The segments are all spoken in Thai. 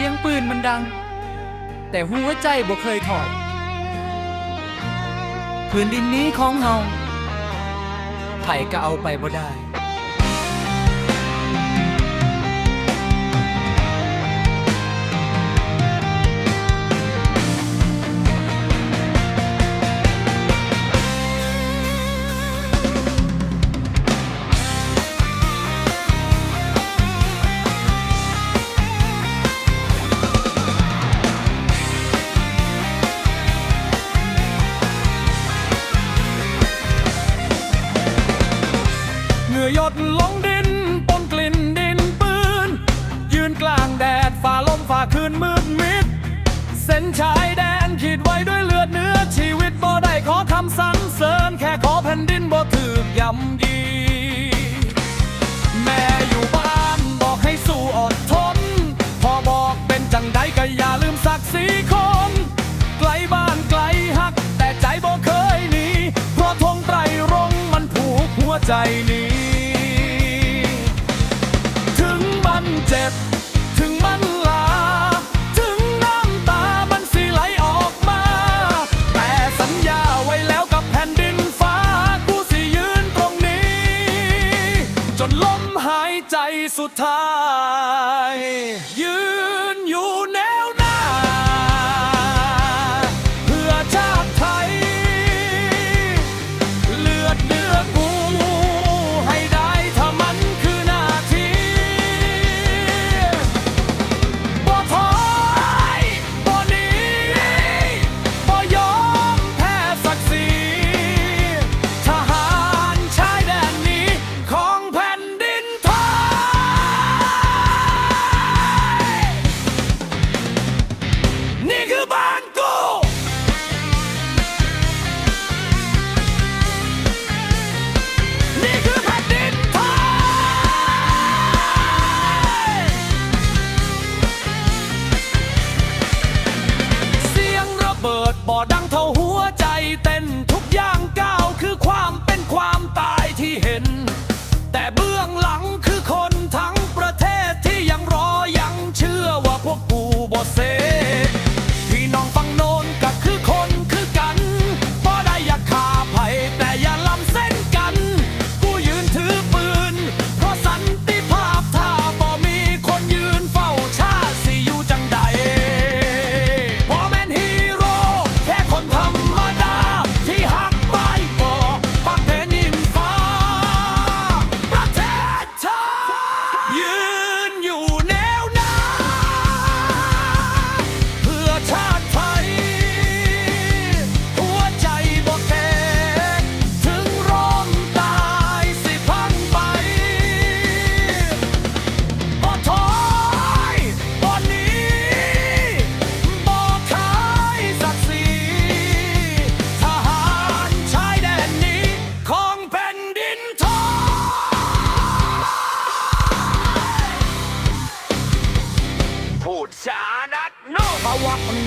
สียงปืนมันดัง แต่หัวใจบ่เคยถอดพื้นดินนี้ของเฮาไผก็เอาไปบ่ได้ หงื่อยดลงดินปนกลิ่นดินปืน ยืนกลางแดดฝ่าลมฝ่าคืนมืดมิด เส้นชายแดนขีดไว้ด้วยเลือดเนื้อชีวิตบ่ได้ขอคำสรรเสริญแค่ขอแผ่นดินบ่ถือกยำยีแม่อยู่บ้านบอกให้สู้อดทน พอบอกเป็นจังใดก็อย่าลืมศักดิ์ศรีคนไกลบ้านไกลฮัก แต่ใจบ่เคยหนีเพราะธงไตรรงค์มันผูกหัวใจนี้ มหายใจสุดท้าย ยืนอยู่ใน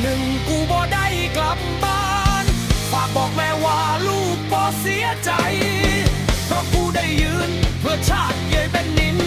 นึ่งกูบ่ได้กลับบ้าน ฝากบอกแม่ว่าลูกบ่เสียใจ เพราะกูได้ยืนเพื่อชาติเย่ยเป็นนิน